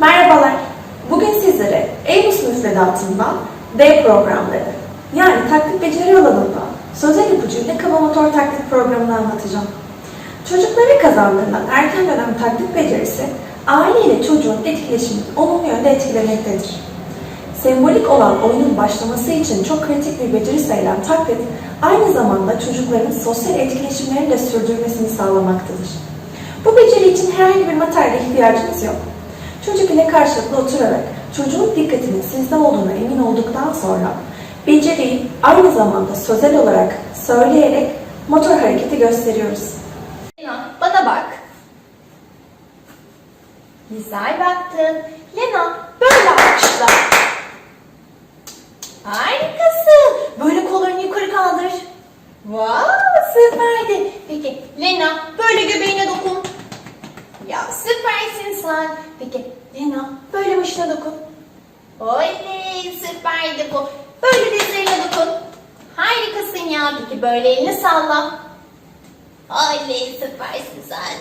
Merhabalar. Bugün sizlere Eylül müfredatından D programları yani taklit beceri alanında sözel ipucuyla kaba motor taklit programını anlatacağım. Çocuklara kazandırılan erken dönem taklit becerisi aile ile çocuğun etkileşimini olumlu yönde etkilemektedir. Sembolik olan oyunun başlaması için çok kritik bir beceri sayılan taklit, aynı zamanda çocukların sosyal etkileşimlerini de sürdürmesini sağlamaktadır. Bu beceri için herhangi bir materyale ihtiyacınız yok. Çocuk ile karşılıklı oturarak çocuğun dikkatinin sizde olduğuna emin olduktan sonra beceriyi aynı zamanda sözel olarak söyleyerek motor hareketi gösteriyoruz. Lena bana bak. Güzel baktın. Lena böyle alkışla. Harikasın. Böyle kollarını yukarı kaldır. Wow süperdi. Peki Lena böyle göbeğine dokun. Ya süpersin sen. Peki başına dokun. Oley süperdi bu. Böyle dizlerine dokun. Harikasın ya. Peki böyle elini salla. Oley süpersin sen.